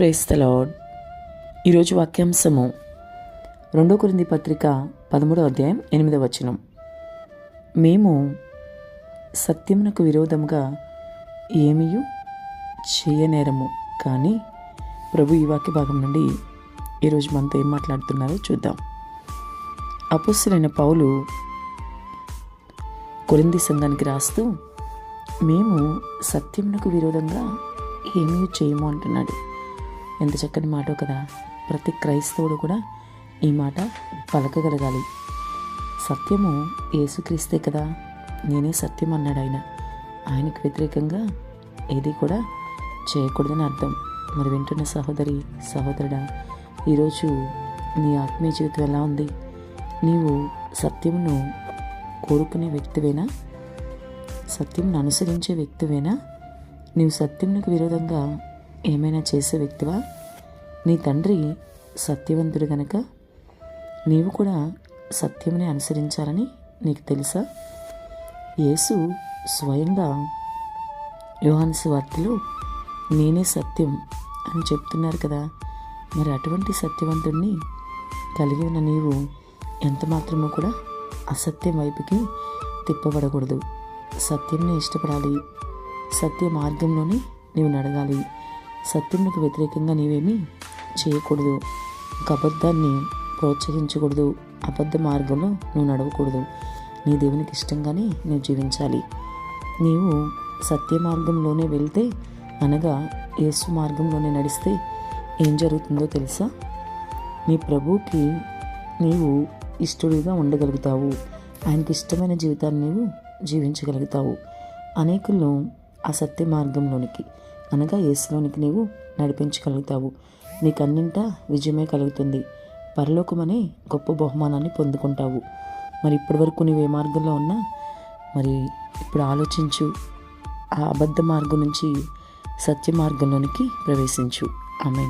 Praise the Lord ఈరోజు వాక్యాంశము రెండో కొరింది పత్రిక పదమూడో అధ్యాయం ఎనిమిదవ వచనం. మేము సత్యమునకు విరోధముగా ఏమీ చేయనేరము. కానీ ప్రభు ఈ వాక్య భాగం నుండి ఈరోజు మనతో ఏం మాట్లాడుతున్నారో చూద్దాం. అపుస్తులైన పౌలు కొరింది సంఘానికి రాస్తూ మేము సత్యమునకు విరోధంగా ఏమీ చేయము అంటున్నాడు. ఎంత చక్కని మాట కదా. ప్రతి క్రైస్తవుడు కూడా ఈ మాట పలకగలగాలి. సత్యము యేసుక్రీస్తే కదా. నేనే సత్యం అన్నాడు ఆయన. ఆయనకు వ్యతిరేకంగా ఏది కూడా చేయకూడదని అర్థం. మరి వింటున్న సహోదరి సహోదరుడా ఈరోజు నీ ఆత్మీయ జీవితం ఎలా ఉంది? నీవు సత్యమును కోరుకునే వ్యక్తివేనా? సత్యంను అనుసరించే వ్యక్తివేనా? నీవు సత్యమునకు విరోధంగా ఏమైనా చేసే వ్యక్తివా? నీ తండ్రి సత్యవంతుడు గనక నీవు కూడా సత్యముని అనుసరించాలని నీకు తెలుసా? యేసు స్వయంగా యోహాన్స్ వార్తలో నేనే సత్యం అని చెప్తున్నారు కదా. మరి అటువంటి సత్యవంతుడిని కలిగి ఉన్న నీవు ఎంత మాత్రమో కూడా అసత్యం వైపుకి తిప్పబడకూడదు. సత్యంని ఇష్టపడాలి. సత్య మార్గంలోనే నీవు నడగాలి సత్యమునకు వ్యతిరేకంగా నీవేమీ చేయకూడదు. ఒక అబద్ధాన్ని ప్రోత్సహించకూడదు. అబద్ధ మార్గంలో నువ్వు నడవకూడదు. నీ దేవునికి ఇష్టంగానే నువ్వు జీవించాలి. నీవు సత్య మార్గంలోనే వెళ్తే అనగా యేసు మార్గంలోనే నడిస్తే ఏం జరుగుతుందో తెలుసా? నీ ప్రభువుకి నీవు ఇష్టడుగా ఉండగలుగుతావు. ఆయనకి ఇష్టమైన జీవితాన్ని నీవు జీవించగలుగుతావు. అనేకులను ఆ సత్య మార్గంలోనికి అనగా యేసులోనికి నీవు నడిపించగలుగుతావు. నీకు విజయమే కలుగుతుంది. పరలోకమనే గొప్ప బహుమానాన్ని పొందుకుంటావు. మరి ఇప్పటి వరకు నీవు ఏ మార్గంలో ఉన్నా మరి ఇప్పుడు ఆలోచించు. ఆ అబద్ధ మార్గం నుంచి సత్య మార్గంలోనికి ప్రవేశించు. ఆమె